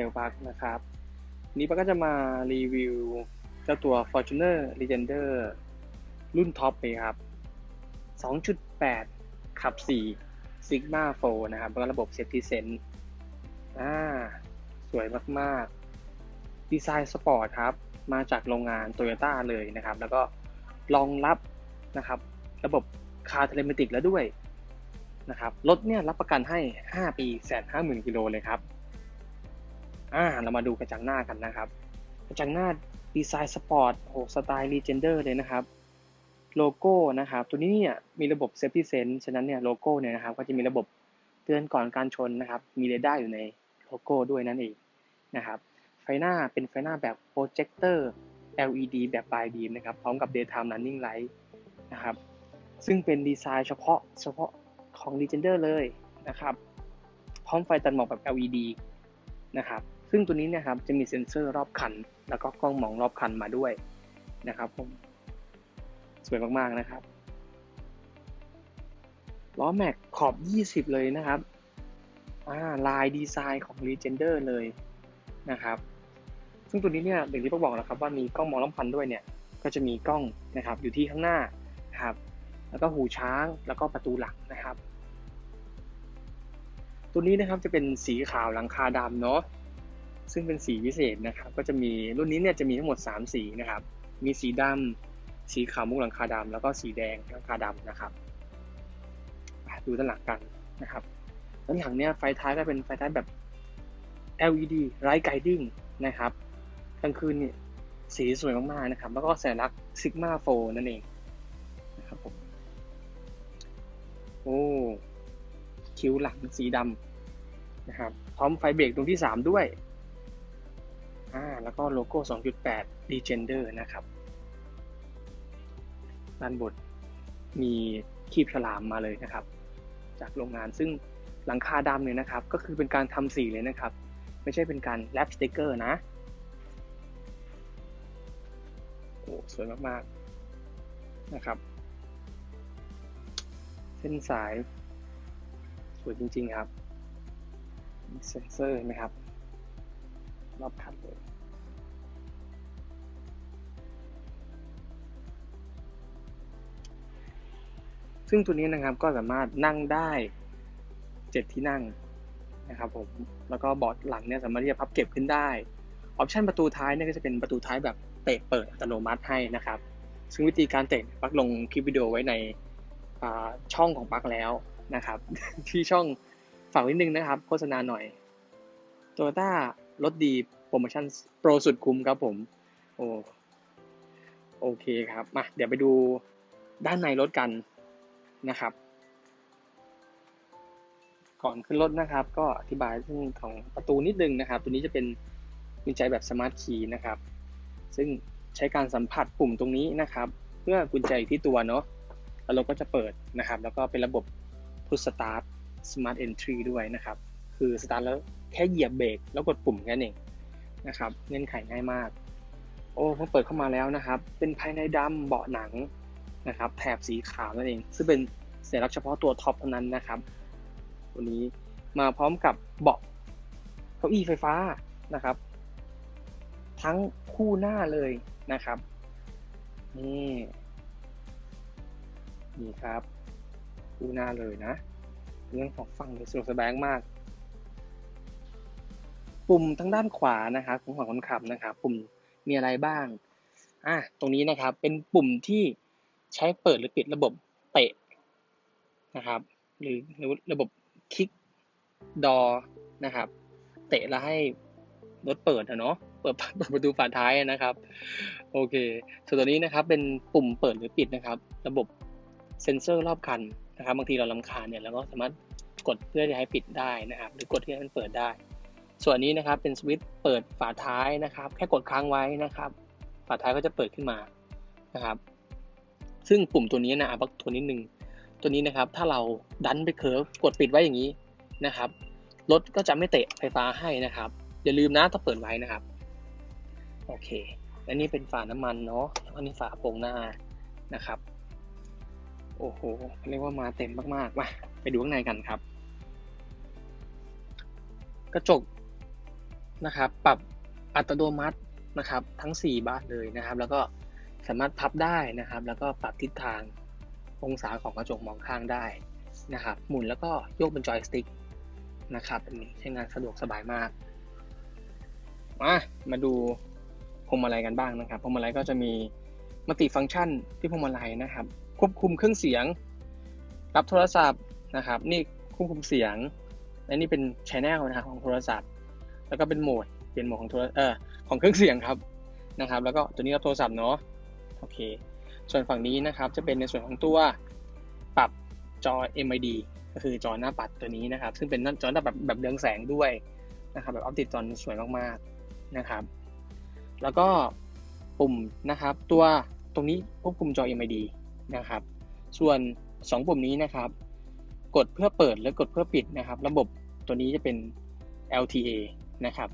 ดีครับเซลบักนะครับนี้ปักก็จะมารีวิวเจ้าตัว Fortuner Legender รุ่นท็อปเลยครับ 2.8 ขับ 4 Sigma 4นะครับแล้วก็ระบบ Safety Sense อ่า สวยมาก ๆ ดีไซน์สปอร์ตครับ มาจากโรงงาน Toyota เลยนะครับ แล้วก็รองรับนะครับ ระบบคาร์เทเลเมติกแล้วด้วยนะครับ รถเนี่ยรับประกันให้ 5 ปีแสนห้าหมื่นกิโลเลยครับ อ่าเรามาดูกระจังหน้ากันนะครับ กระจังหน้าดีไซน์สปอร์ตโหสไตล์รีเจนเดอร์เลยนะครับ โลโก้นะครับ ตัวนี้เนี่ยมีระบบ Safety Sense ฉะนั้นเนี่ยโลโก้เนี่ยนะครับก็จะมีระบบเตือนก่อนการชนนะครับ มีเรดาร์อยู่ในโลโก้ด้วยนั่นเองนะครับ ไฟหน้าเป็นไฟหน้าแบบโปรเจคเตอร์ LED แบบบายบีมนะครับ พร้อมกับ Daytime Running Light นะครับ ซึ่งเป็นดีไซน์เฉพาะเฉพาะของ Legender เลยนะครับ พร้อมไฟตัดหมอกแบบ LED นะครับ ซึ่งตัวนี้เนี่ยครับจะมีเซ็นเซอร์รอบคัน แล้วก็กล้องมองรอบคันมาด้วยนะครับผมสวยมากๆนะครับล้อแม็กขอบ 20 เลยนะครับลายดีไซน์ของ Legender เลยนะครับ ซึ่งตัวนี้เนี่ยอย่างที่ผมบอกแล้วครับว่ามีกล้องมองรอบคันด้วยเนี่ยก็จะมีกล้องนะครับอยู่ที่ข้างหน้านะครับ แล้วก็หูช้างแล้วก็ประตูหลังนะครับ ตัวนี้นะครับจะเป็นสีขาวหลังคาดำเนาะ ซึ่งเป็นสีพิเศษนะครับ ก็จะมีรุ่นนี้เนี่ยจะมีทั้งหมด 3 สีนะครับ มีสีดำสีขาวมุกหลังคาดำแล้วก็สีแดงหลังคาดำนะครับดูด้านหลังกันนะครับด้านหลังเนี่ยไฟท้ายก็เป็นไฟท้ายแบบ LED Light Guiding นะครับกลางคืนเนี่ยสีสวยมากๆนะครับ แล้วก็สัญลักษณ์ Sigma 4นั่นเองนะครับผมโอ้คิ้วหลังสีดำนะครับ พร้อมไฟเบรกตรงที่ 3 ด้วย อ่าแล้วก็โลโก้ 2.8 Legender นะครับ ด้านบนมีคีบฉลามมาเลยนะครับ จากโรงงานซึ่งหลังคาดำเนี่ยนะครับ ก็คือเป็นการทำสีเลยนะครับ ไม่ใช่เป็นการแรปสติกเกอร์นะโอ้สวยมากๆนะครับ เส้นสาย สวยจริง ๆ ครับเซ็นเซอร์ไหมครับ รอบคันเลยซึ่งตัวนี้นะครับก็สามารถนั่งได้เจ็ดที่นั่งนะครับผมแล้วก็บอร์ดหลังเนี่ยสามารถที่จะพับเก็บขึ้นได้ออปชันประตูท้ายเนี่ยก็จะเป็นประตูท้ายแบบเตะเปิดอัตโนมัติให้นะครับ ซึ่งวิธีการเตะปักลงคลิปวิดีโอไว้ในช่องของปักแล้วนะครับ ที่ช่องฝากนิดนึงนะครับ โฆษณาหน่อยโตโยต้ารถดีโปรโมชั่นโปรสุดคุ้มครับผม โอ้โอเคครับมาเดี๋ยวไปดูด้านในรถกันนะครับ ก่อนขึ้นรถนะครับ ก็อธิบายเรื่องของประตูนิดนึงนะครับ ตัวนี้จะเป็นกุญแจแบบสมาร์ทคีย์นะครับ ซึ่งใช้การสัมผัสปุ่มตรงนี้นะครับ เพื่อกุญแจที่ตัวเนาะแล้วเราก็จะเปิดนะครับ แล้วก็เป็นระบบ Push Start Smart Entry ด้วยนะครับ คือสตาร์ทแล้ว แค่เหยียบเบรกแล้วกดปุ่มแค่นั้นเองนะครับ เงื่อนไขง่ายมาก โอ้พอเปิดเข้ามาแล้วนะครับ เป็นภายในดำเบาะหนังนะครับ แถบสีขาวนั่นเอง ซึ่งเป็นสัญลักษณ์เฉพาะตัวท็อปเท่านั้นนะครับ ตัวนี้มาพร้อมกับเบาะเก้าอี้ไฟฟ้านะครับ ทั้งคู่หน้าเลยนะครับนี่นี่ครับคู่หน้าเลยนะ เรื่องของฝั่งสะดวกสบายมาก ปุ่มทางด้านขวานะครับของฝั่งคนขับนะครับ ปุ่มมีอะไรบ้างอะตรงนี้นะครับเป็นปุ่มที่ใช้เปิดหรือปิดระบบเตะนะครับ หรือระบบคลิกดอนะครับ เตะแล้วให้รถเปิดนะเนาะเปิดเปิดประตูฝาท้ายนะครับ โอเค ส่วนตัวนี้นะครับเป็นปุ่มเปิดหรือปิดนะครับ ระบบเซ็นเซอร์รอบคันนะครับ บางทีเราลำคาญเนี่ยเราก็สามารถกดเพื่อจะให้ปิดได้นะครับ หรือกดเพื่อให้มันเปิดได้ ส่วนนี้นะครับเป็นสวิตช์เปิดฝาท้ายนะครับ แค่กดค้างไว้นะครับ ฝาท้ายก็จะเปิดขึ้นมานะครับ ซึ่งปุ่มตัวนี้นะบักตัวนิดนึงตัวนี้นะครับ ถ้าเราดันไปเคิร์ฟกดปิดไว้อย่างนี้นะครับรถก็จะไม่เตะไฟฟ้าให้นะครับอย่าลืมนะถ้าเปิดไว้นะครับ โอเคและนี่เป็นฝาน้ำมันเนาะแล้วนี่ฝาโปร่งหน้านะครับ โอ้โหเรียกว่ามาเต็มมากๆมาไปดูข้างในกันครับ กระจก นะครับ ปรับอัตโนมัตินะครับ ทั้ง 4 บาทเลยนะครับ แล้วก็สามารถพับได้นะครับ แล้วก็ปรับทิศทางองศาของกระจกมองข้างได้นะครับ หมุนแล้วก็โยกเป็นจอยสติ๊กนะครับอันนี้ใช้งานสะดวกสบายมาก มามาดูพวงมาลัยกันบ้างนะครับพวงมาลัยก็จะมีมัลติฟังก์ชันที่พวงมาลัยนะครับ ควบคุมเครื่องเสียง รับโทรศัพท์นะครับ นี่ควบคุมเสียงและนี่เป็นชแนลนะครับของโทรศัพท์ แล้วก็เป็นโหมดเปลี่ยนโหมดของโทรเอ่อของเครื่องเสียงครับนะครับ แล้วก็ตัวนี้รับโทรศัพท์เนาะโอเค ส่วนฝั่งนี้นะครับจะเป็นในส่วนของตัวปรับจอ MID ก็คือจอหน้าปัดตัวนี้นะครับ ซึ่งเป็นจอหน้าแบบแบบเรืองแสงด้วยนะครับแบบออปติกจอสวยมากๆนะครับ แล้วก็ปุ่มนะครับ ตัวตรงนี้ควบคุมจอ MID นะครับ ส่วน 2 ปุ่มนี้นะครับ กดเพื่อเปิดและกดเพื่อปิดนะครับ ระบบตัวนี้จะเป็น LTA นะครับ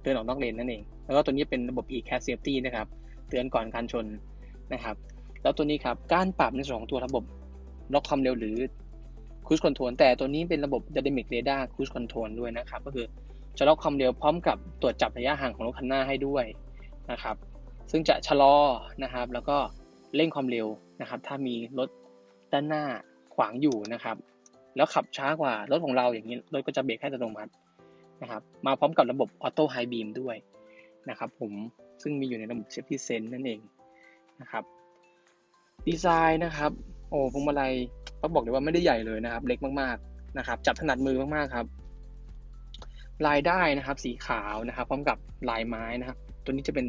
เตือนออกนอกเลนนั่นเอง แล้วก็ตัวนี้เป็นระบบ e-cat safety นะครับ เตือนก่อนการชนนะครับ แล้วตัวนี้ครับ การปรับในส่วนของตัวระบบล็อกความเร็วหรือ cruise control แต่ตัวนี้เป็นระบบ dynamic radar cruise control ด้วยนะครับ ก็คือจะล็อกความเร็วพร้อมกับตรวจจับระยะห่างของรถคันหน้าให้ด้วยนะครับ ซึ่งจะชะลอนะครับ แล้วก็เร่งความเร็วนะครับ ถ้ามีรถด้านหน้าขวางอยู่นะครับ แล้วขับช้ากว่ารถของเราอย่างนี้รถก็จะเบรกให้อัตโนมัติ นะครับมาพร้อมกับระบบออโต้ไฮบีมด้วยนะครับผมซึ่งมีอยู่ในระบบ Safety Sense นั่นเองนะครับดีไซน์นะครับโอ้พวงมาลัยต้องบอกเลยว่าไม่ได้ใหญ่เลยนะครับ เล็กมากๆนะครับ จับถนัดมือมากๆครับ ลายได้นะครับ สีขาวนะครับ พร้อมกับลายไม้นะครับ ตัวนี้จะเป็น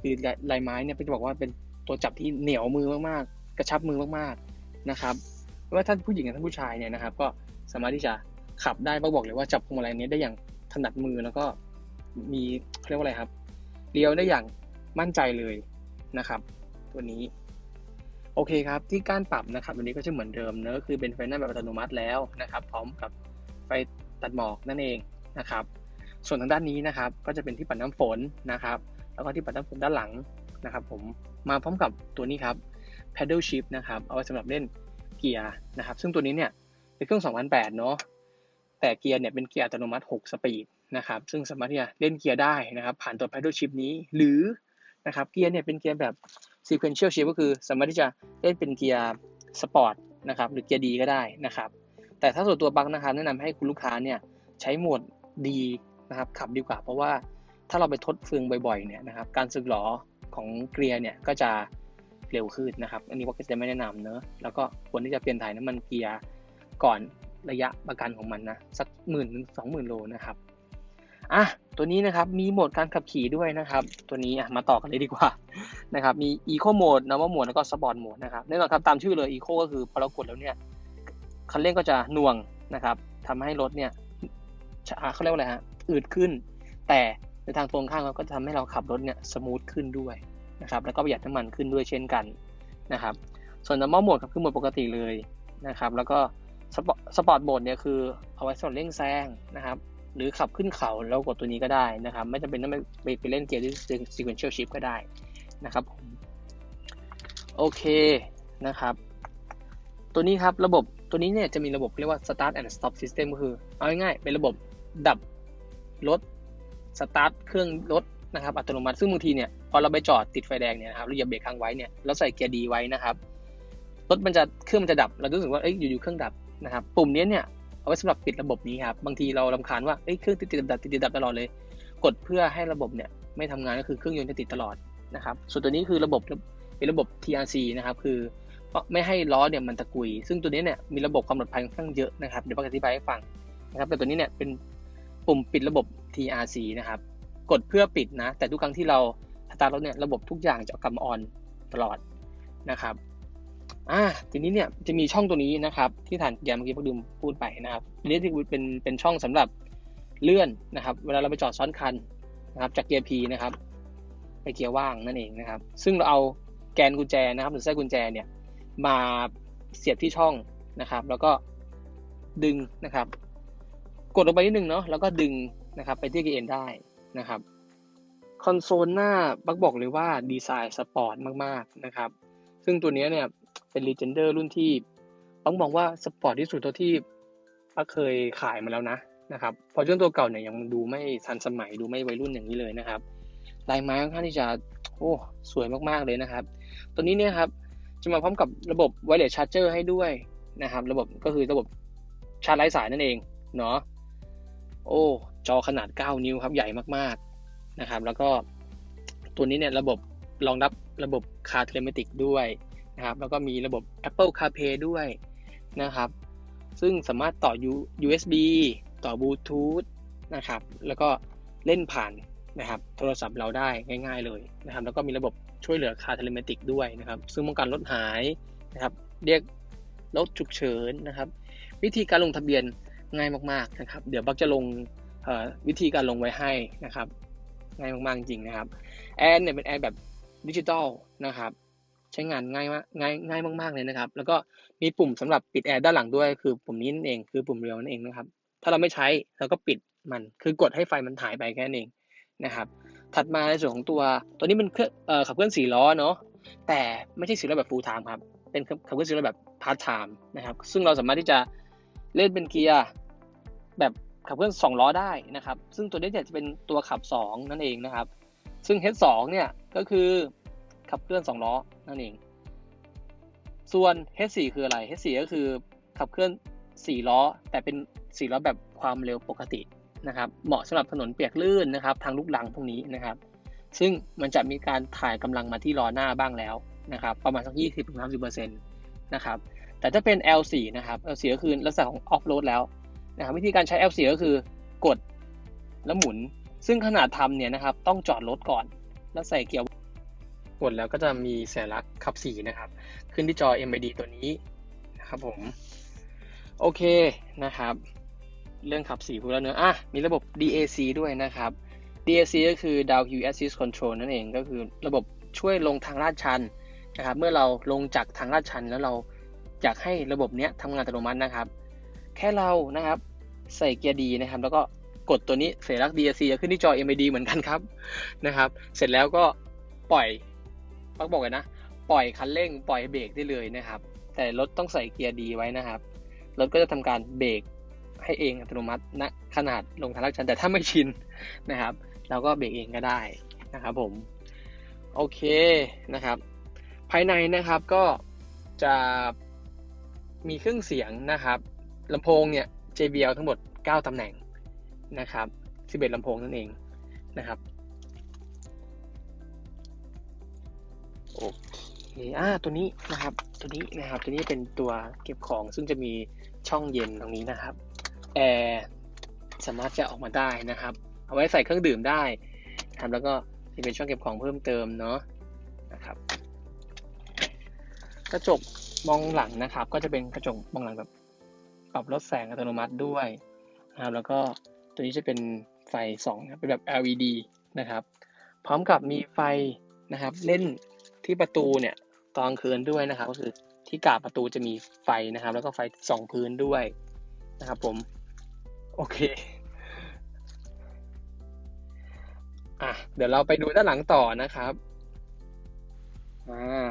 คือลายไม้เนี่ยจะบอกว่าเป็นตัวจับที่เหนียวมือมากๆ กระชับมือมากๆนะครับไม่ว่าท่านผู้หญิงกับท่านผู้ชายเนี่ยนะครับ ก็สามารถที่จะ ขับได้ต้องบอกเลยว่าจับพวงมาลัยนี้ได้อย่างถนัดมือแล้วก็มีเขาเรียกว่าอะไรครับเลี้ยวได้อย่างมั่นใจเลยนะครับ ตัวนี้ โอเคครับ ที่ก้านปรับนะครับวันนี้ก็จะเหมือนเดิมเนอะคือเป็นไฟหน้าแบบอัตโนมัติแล้วนะครับ พร้อมกับไฟตัดหมอกนั่นเองนะครับ ส่วนทางด้านนี้นะครับ ก็จะเป็นที่ปัดน้ำฝนนะครับ แล้วก็ที่ปัดน้ำฝนด้านหลังนะครับ ผมมาพร้อมกับตัวนี้ครับ paddle shift นะครับ เอาไว้สำหรับเล่นเกียร์นะครับ ซึ่งตัวนี้เนี่ยเป็นเครื่อง 2008 เนาะ แต่เกียร์เนี่ยเป็นเกียร์อัตโนมัติ 6 สปีดนะครับซึ่งสามารถที่จะเล่นเกียร์ได้นะครับผ่านตัว paddle shift นี้หรือนะครับเกียร์เนี่ยเป็นเกียร์แบบ sequential shift ก็คือสามารถที่จะเล่นเป็นเกียร์สปอร์ตนะครับหรือเกียร์ดีก็ได้นะครับแต่ถ้าส่วนตัวบักนะครับแนะนำให้คุณลูกค้าเนี่ยใช้โหมดดีนะครับขับดีกว่า เพราะว่าถ้าเราไปทดเฟืองบ่อยๆเนี่ยนะครับการสึกหรอของเกียร์เนี่ยก็จะเร็วขึ้นนะครับ อันนี้ว่าก็จะไม่แนะนำเนอะแล้วก็ควรที่จะเปลี่ยนถ่ายน้ำมันเกียร์ก่อน ระยะประกันของมันนะสักหมื่นถึงสองหมื่นโลนะครับอะตัวนี้นะครับมีโหมดการขับขี่ด้วยนะครับ ตัวนี้อะมาต่อกันเลยดีกว่านะครับมี Eco Mode นะว่าโหมดแล้วก็ Sport Mode นะครับแน่นอนครับตามชื่อเลย Eco ก็คือพอเรากดแล้วเนี่ยคันเร่งก็จะหน่วงนะครับทำให้รถเนี่ยเขาเรียกว่าอะไรฮะอืดขึ้น แต่ในทางตรงข้ามก็จะทำให้เราขับรถเนี่ยสมูทขึ้นด้วยนะครับแล้วก็ประหยัดน้ำมันขึ้นด้วยเช่นกันนะครับส่วน normal mode ครับคือโหมดปกติเลยนะครับแล้วก็ สปอร์ตโหมดเนี่ยคือเอาไว้สำหรับเร่งแซงนะครับ หรือขับขึ้นเขาแล้วกดตัวนี้ก็ได้นะครับ ไม่จำเป็นต้องไปไปเล่นเกียร์ที่ sequential shift ก็ได้นะครับผมโอเคนะครับ ตัวนี้ครับระบบตัวนี้เนี่ยจะมีระบบเรียกว่า start and stop system ก็คือ เอาง่ายๆเป็นระบบดับรถสตาร์ทเครื่องรถนะครับอัตโนมัติซึ่งบางทีเนี่ยพอเราไปจอดติดไฟแดงเนี่ยนะครับเราเหยียบเบรกค้างไว้เนี่ยเราใส่เกียร์ดีไว้นะครับรถมันจะเครื่องมันจะดับ เรารู้สึกว่าเอ้ยอยู่ๆเครื่องดับ นะครับปุ่มนี้เนี่ยเอาไว้สำหรับปิดระบบนี้ครับบางทีเราลำคาญว่าเเครื่องติดติดดับติดติดดับตลอดเลย กดเพื่อให้ระบบเนี่ยไม่ทำงานก็คือเครื่องยนต์จะติดตลอดนะครับส่วนตัวนี้คือระบบเป็นระบบ TRC นะครับคือไม่ให้ล้อเนี่ยมันตะกุย ซึ่งตัวนี้เนี่ยมีระบบความปลอดภัยค่อนข้างเยอะนะครับเดี๋ยวผมอธิบายให้ฟังนะครับแต่ตัวนี้เนี่ยเป็นปุ่มปิดระบบ TRC นะครับกดเพื่อปิดนะ แต่ทุกครั้งที่เราสตาร์ทรถเนี่ยระบบทุกอย่างจะกลับมาออนตลอดนะครับ อ่าทีนี้เนี่ยจะมีช่องตัวนี้นะครับที่ฐานยาเมื่อกี้พอดูพูดไปนะครับอันนี้ที่เป็นเป็นช่องสำหรับเลื่อนนะครับ เวลาเราไปจอดซ้อนคันนะครับ จากเกียร์ P นะครับ ไปเกียร์ว่างนั่นเองนะครับ ซึ่งเราเอาแกนกุญแจนะครับหรือไส้กุญแจเนี่ยมาเสียบที่ช่องนะครับ แล้วก็ดึงนะครับ กดลงไปนิดนึงเนาะแล้วก็ดึงนะครับ ไปที่เกียร์เอ็นได้นะครับคอนโซลหน้าบักบอกเลยว่าดีไซน์สปอร์ตมากๆนะครับ ซึ่งตัวนี้เนี่ย เป็น l ีเจนเดอร์รุ่นที่บักบอกว่าสปอร์ตที่สุดเท่าที่บักเคยขายมาแล้วนะนะครับพอเรื่องตัวเก่าเนี่ยยังดูไม่ทันสมัยดูไม่วัยรุ่นอย่างนี้เลยนะครับลายไม้ค่อนข้างที่จะโอ้สวยมากๆเลยนะครับ ตัวนี้เนี่ยครับจะมาพร้อมกับระบบ wireless charger ให้ด้วยนะครับ ระบบก็คือระบบชาร์จไร้สายนั่นเองเนาะโอ้จอขนาด 9 นิ้วครับใหญ่มากๆนะครับ แล้วก็ตัวนี้เนี่ยระบบรองรับระบบ Car Telematic ด้วย นะครับ แล้วก็มีระบบ Apple CarPlay ด้วยนะครับ ซึ่งสามารถต่อ USB ต่อบลูทูธนะครับ แล้วก็เล่นผ่านนะครับโทรศัพท์เราได้ง่าย ๆเลยนะครับ แล้วก็มีระบบช่วยเหลือคาร์เทเลเมติกด้วยนะครับ ซึ่งป้องกันรถหายนะครับ เรียกรถฉุกเฉินนะครับ วิธีการลงทะเบียนง่ายมากๆนะครับ เดี๋ยวบักจะลงวิธีการลงไว้ให้นะครับ ง่ายมากๆจริงนะครับแอร์เนี่ยเป็นแอร์แบบดิจิตอลนะครับ ใช้งานง่ายมากง่ายง่ายมาก ๆเลยนะครับ แล้วก็มีปุ่มสำหรับปิดแอร์ด้านหลังด้วย คือปุ่มนี้นั่นเองคือปุ่มเรียวนั่นเองนะครับ ถ้าเราไม่ใช้เราก็ปิดมัน คือกดให้ไฟมันถ่ายไปแค่นั้นเองนะครับ ถัดมาในส่วนของตัวตัวนี้มันเครื่องขับเคลื่อนสี่ล้อเนาะแต่ไม่ใช่สี่ล้อแบบ full time ครับเป็นขับเคลื่อนสี่ล้อแบบ part time นะครับ ซึ่งเราสามารถที่จะเล่นเป็นเกียร์แบบขับเคลื่อนสองล้อได้นะครับ ซึ่งตัวนี้จะเป็นตัวขับสองนั่นเองนะครับ ซึ่ง H2 เนี่ยก็คือ ขับเคลื่อนสองล้อ นั่นเอง ส่วน H4 คืออะไร H4 ก็คือขับเคลื่อนสี่ล้อ แต่เป็นสี่ล้อแบบความเร็วปกตินะครับ เหมาะสำหรับถนนเปียกลื่นนะครับ ทางลูกหลังพวกนี้นะครับ ซึ่งมันจะมีการถ่ายกำลังมาที่ล้อหน้าบ้างแล้วนะครับ ประมาณสัก 20-30%นะครับ แต่ถ้าเป็น L4 นะครับ L4 ก็คือลักษณะของออฟโรดแล้วนะครับ วิธีการใช้ L4 ก็คือกดแล้วหมุน ซึ่งขนาดทำเนี่ยนะครับ ต้องจอดรถก่อน แล้วใส่เกียร์ กดแล้วก็จะมีสัญลักษณ์ขับสีนะครับ ขึ้นที่จอ MID ตัวนี้นะครับผม โอเคนะครับ เรื่องขับสีพูดแล้วเนอะอะมีระบบ DAC ด้วยนะครับ DAC ก็คือ Downhill Assist Control นั่นเองก็คือระบบช่วยลงทางลาดชันนะครับ เมื่อเราลงจากทางลาดชันแล้วเราอยากให้ระบบเนี้ยทำงานอัตโนมัตินะครับ แค่เรานะครับใส่เกียร์ดีนะครับ แล้วก็กดตัวนี้เสรัก DAC จะขึ้นที่จอ MID เหมือนกันครับนะครับ เสร็จแล้วก็ปล่อย ปักบอกเลยนะ ปล่อยคันเร่งปล่อยเบรกได้เลยนะครับ แต่รถต้องใส่เกียร์ดีไว้นะครับ รถก็จะทำการเบรกให้เองอัตโนมัติณนะขนาดลงทางลาดชันแต่ถ้าไม่ชินนะครับเราก็เบรกเองก็ได้นะครับผมโอเคนะครับ ภายในนะครับก็จะมีเครื่องเสียงนะครับลำโพงเนี่ย JBL ทั้งหมด 9ตำแหน่งนะครับ11ลำโพงนั่นเองนะครับ โอเคอ่าตัวนี้นะครับ ตัวนี้นะครับ ตัวนี้เป็นตัวเก็บของซึ่งจะมีช่องเย็นตรงนี้นะครับ แอร์สามารถจะออกมาได้นะครับ เอาไว้ใส่เครื่องดื่มได้ครับแล้วก็จะเป็นช่องเก็บของเพิ่มเติมเนาะนะครับ กระจกมองหลังนะครับ ก็จะเป็นกระจกมองหลังแบบปรับลดแสงอัตโนมัติด้วยนะครับ แล้วก็ตัวนี้จะเป็นไฟสองเป็นแบบ LED นะครับ พร้อมกับมีไฟนะครับ เล่น ที่ประตูเนี่ยตอนกลางคืนด้วยนะครับ ก็คือที่กาบประตูจะมีไฟนะครับ แล้วก็ไฟสองพื้นด้วยนะครับผมโอเคอะเดี๋ยวเราไปดูด้านหลังต่อนะครับอ่า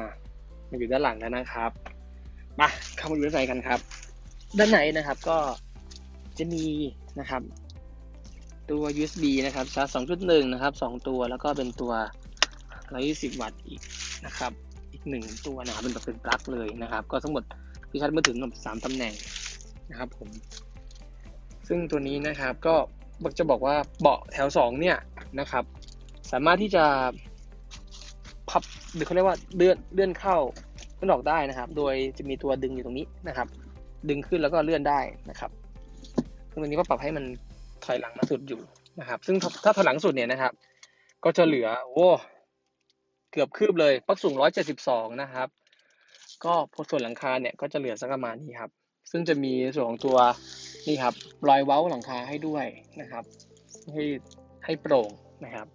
มาอยู่ด้านหลังแล้วนะครับมาเข้ามาดูด้านในกันครับ ด้านในนะครับก็จะมีนะครับ ตัว USB นะครับชาร์จ2.1 นะครับ 2 ตัวแล้วก็เป็นตัว 120 วัตต์อีก นะครับ อีกหนึ่งตัวนะครับเป็นแบบเป็นปลั๊กเลยนะครับ ก็ทั้งหมดที่ชาร์จมือถือทั้งหมตำแหน่งนะครับผม ซึ่งตัวนี้นะครับก็บักจะบอกว่าเบาะแถว2เนี่ยนะครับ สามารถที่จะพับหรือเขาเรียกว่าเลื่อนเลื่อนเข้าเลื่อนออกได้นะครับ โดยจะมีตัวดึงอยู่ตรงนี้นะครับ ดึงขึ้นแล้วก็เลื่อนได้นะครับตรงนี้ก็ปรับให้มันถอยหลังมาสุดอยู่นะครับ ซึ่งถ้าถอยหลังสุดเนี่ยนะครับ ก็จะเหลือโอ้ กือบคืบเลยปักสูง 172 นะครับ ก็พอส่วนหลังคาเนี่ยก็จะเหลือสักประมาณนี้ครับ ซึ่งจะมีส่วนของตัวนี่ครับรอยเว้าหลังคาให้ด้วยนะครับ ให้ให้โปร่งนะครับ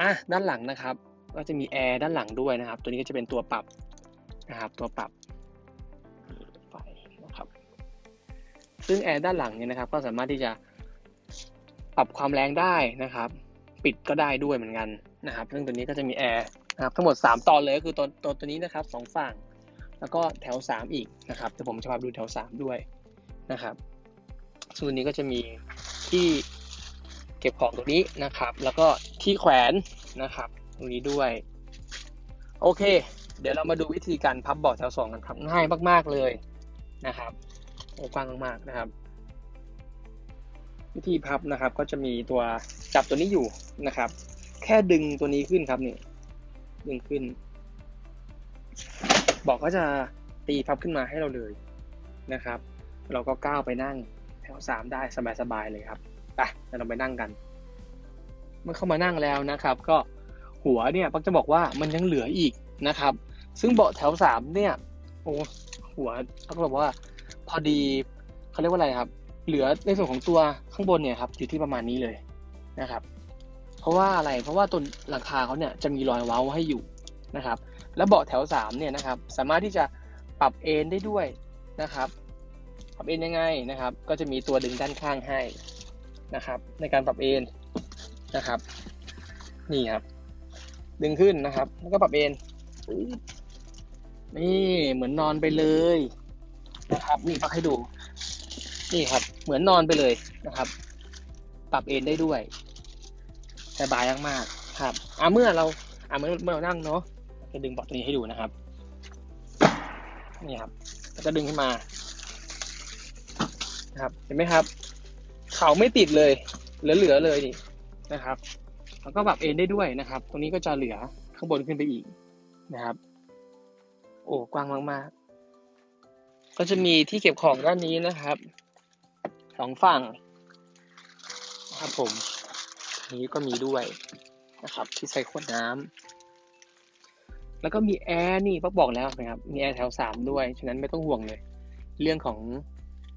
อะด้านหลังนะครับ ก็จะมีแอร์ด้านหลังด้วยนะครับ ตัวนี้ก็จะเป็นตัวปรับนะครับ ตัวปรับไฟนะครับ ซึ่งแอร์ด้านหลังเนี่ยนะครับ ก็สามารถที่จะปรับความแรงได้นะครับ ปิดก็ได้ด้วยเหมือนกันนะครับ ซึ่งตัวนี้ก็จะมีแอร์ นะครับทั้งหมด 3 ตอนเลยก็คือตัวตัวตัวนี้นะครับสองฝั่ง แล้วก็แถว 3 อีกนะครับเดี๋ยวผมจะพาดูแถว 3 ด้วยนะครับส่วนนี้ก็จะมีที่เก็บของตรงนี้นะครับ แล้วก็ที่แขวนนะครับตรงนี้ด้วยโอเค เดี๋ยวเรามาดูวิธีการพับเบาะแถวสองกันครับง่ายมาก ๆเลยนะครับโอ้กว้างมากๆนะครับ วิธีพับนะครับก็จะมีตัวจับตัวนี้อยู่นะครับ แค่ดึงตัวนี้ขึ้นครับนี่ ดึงขึ้น บอกก็จะตีพับขึ้นมาให้เราเลยนะครับ เราก็ก้าวไปนั่งแถวสามได้สบายๆเลยครับไปเดี๋ยวเราไปนั่งกัน เมื่อเข้ามานั่งแล้วนะครับ ก็หัวเนี่ยปักจะบอกว่ามันยังเหลืออีกนะครับ ซึ่งเบาะแถวสามเนี่ยโอ้หัวปักบอกว่าพอดีเขาเรียกว่าอะไรครับ เหลือในส่วนของตัวข้างบนเนี่ยครับอยู่ที่ประมาณนี้เลยนะครับ เพราะว่าอะไรเพราะว่าตัวหลังคาเขาเนี่ยจะมีรอยเว้าให้อยู่นะครับ แล้วเบาะแถวสามเนี่ยนะครับสามารถที่จะปรับเอนได้ด้วยนะครับปรับเอนยังไงนะครับ ก็จะมีตัวดึงด้านข้างให้นะครับ ในการปรับเอนนะครับ นี่ครับ ดึงขึ้นนะครับ แล้วก็ปรับเอนนี่เหมือนนอนไปเลยนะครับนี่ปักให้ดู นี่ครับ เหมือนนอนไปเลยนะครับ ปรับเอนได้ด้วย สบายมากๆครับอ่าเมื่อเราอ่าเมื่อเมื่อเรานั่งเนาะจะดึงบาะตัวนี้ให้ดูนะครับนี่ครับแล้วก็ดึงขึ้นมานะครับ เห็นไหมครับ เขาไม่ติดเลยเหลือๆเลยนี่นะครับแล้วก็ปรับเอนได้ด้วยนะครับ ตรงนี้ก็จะเหลือข้างบนขึ้นไปอีกนะครับ โอ้กว้างมากๆ ก็จะมีที่เก็บของด้านนี้นะครับสองฝั่งนะครับผม นี้ก็มีด้วยนะครับ ที่ใส่ขวดน้ำแล้วก็มีแอร์นี่พักบอกแล้วนะครับ มีแอร์แถวสามด้วย ฉะนั้นไม่ต้องห่วงเลย เรื่องของ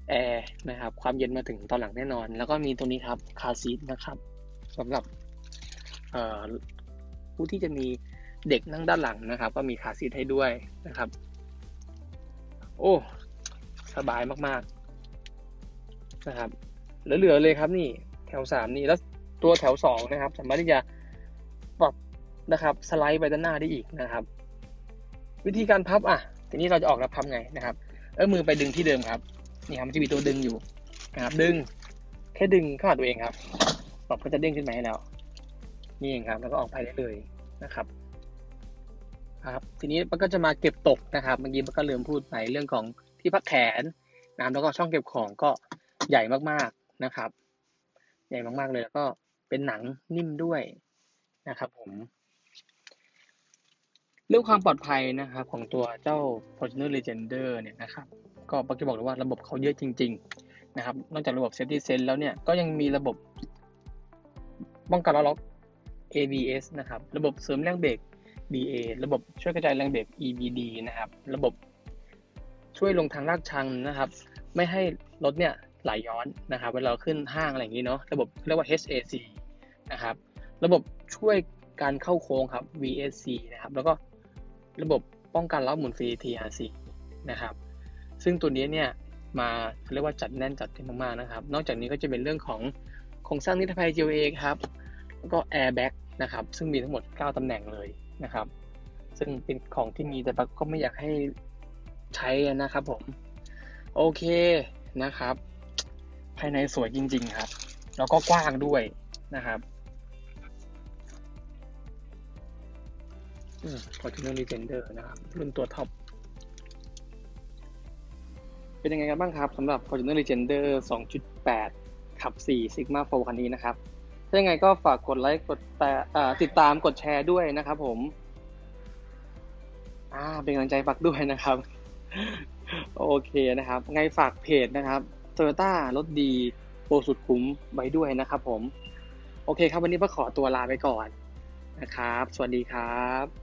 แอร์นะครับ ความเย็นมาถึงตอนหลังแน่นอน แล้วก็มีตรงนี้ครับคาซีทนะครับสำหรับผู้ที่จะมีเด็กนั่งด้านหลังนะครับ ก็มีคาซีทให้ด้วยนะครับ โอ้สบายมากๆนะครับเหลือๆเลยครับนี่แถวสามนี่แล้ว ตัวแถวสองนะครับ สามารถที่จะปรับนะครับสไลด์ไปด้านหน้าได้อีกนะครับ วิธีการพับอะทีนี้เราจะออกแล้วพับไงนะครับ เออมือไปดึงที่เดิมครับนี่ครับมันจะมีตัวดึงอยู่นะครับดึงแค่ดึงเข้าหาตัวเองครับปรับก็จะเด้งขึ้นมาให้แล้วนี่เองครับ แล้วก็ออกไปได้เลยนะครับครับทีนี้มันก็จะมาเก็บตกนะครับเมื่อกี้มันก็ลืมพูดไปเรื่องของที่พักแขนนะครับแล้วก็ช่องเก็บของก็ใหญ่มากๆนะครับ ใหญ่มากๆเลยแล้วก็ เป็นหนังนิ่มด้วยนะครับผม เรื่องความปลอดภัยนะครับของตัวเจ้า Fortuner Legender เนี่ยนะครับ ก็ปักจะบอกเลยว่าระบบเขาเยอะจริง ๆ นะครับ นอกจากระบบ Safety Sense แล้วเนี่ยก็ยังมีระบบป้องกันล้อล็อก ABS นะครับ ระบบเสริมแรงเบรก BA ระบบช่วยกระจายแรงเบรก EBD นะครับ ระบบช่วยลงทางลาดชันนะครับ ไม่ให้รถเนี่ยไหลย้อนนะครับ เวลาเราขึ้นห้างอะไรอย่างนี้เนาะ ระบบเรียกว่า HAC นะครับ ระบบช่วยการเข้าโค้งครับ VSC นะครับ แล้วก็ระบบป้องกันล้อหมุนฟรี TRC นะครับ ซึ่งตัวนี้เนี่ยมาเรียกว่าจัดแน่นจัดเต็มมากๆนะครับ นอกจากนี้ก็จะเป็นเรื่องของโครงสร้างนิรภัย GOA ครับ แล้วก็ airbag นะครับ ซึ่งมีทั้งหมด 9ตำแหน่งเลยนะครับ ซึ่งเป็นของที่มีแต่ก็ไม่อยากให้ใช้นะครับผม โอเคนะครับ ภายในสวยจริง ๆ ครับ แล้วก็กว้างด้วยนะครับ อืม Fortuner Legender นะครับ รุ่นตัวท็อป เป็นยังไงกันบ้างครับสำหรับ Fortuner Legender 2.8 ขับ 4 Sigma 4 คันนี้นะครับ ถ้ายังไงก็ฝากกดไลค์กดแต่ติดตามกดแชร์ด้วยนะครับผม อ่า เป็นกำลังใจฝากด้วยนะครับ โอเคนะครับ ไงฝากเพจนะครับ Toyota รถดีโปรสุดคุ้มไว้ด้วยนะครับผม โอเคครับวันนี้ก็ขอตัวลาไปก่อนนะครับ สวัสดีครับ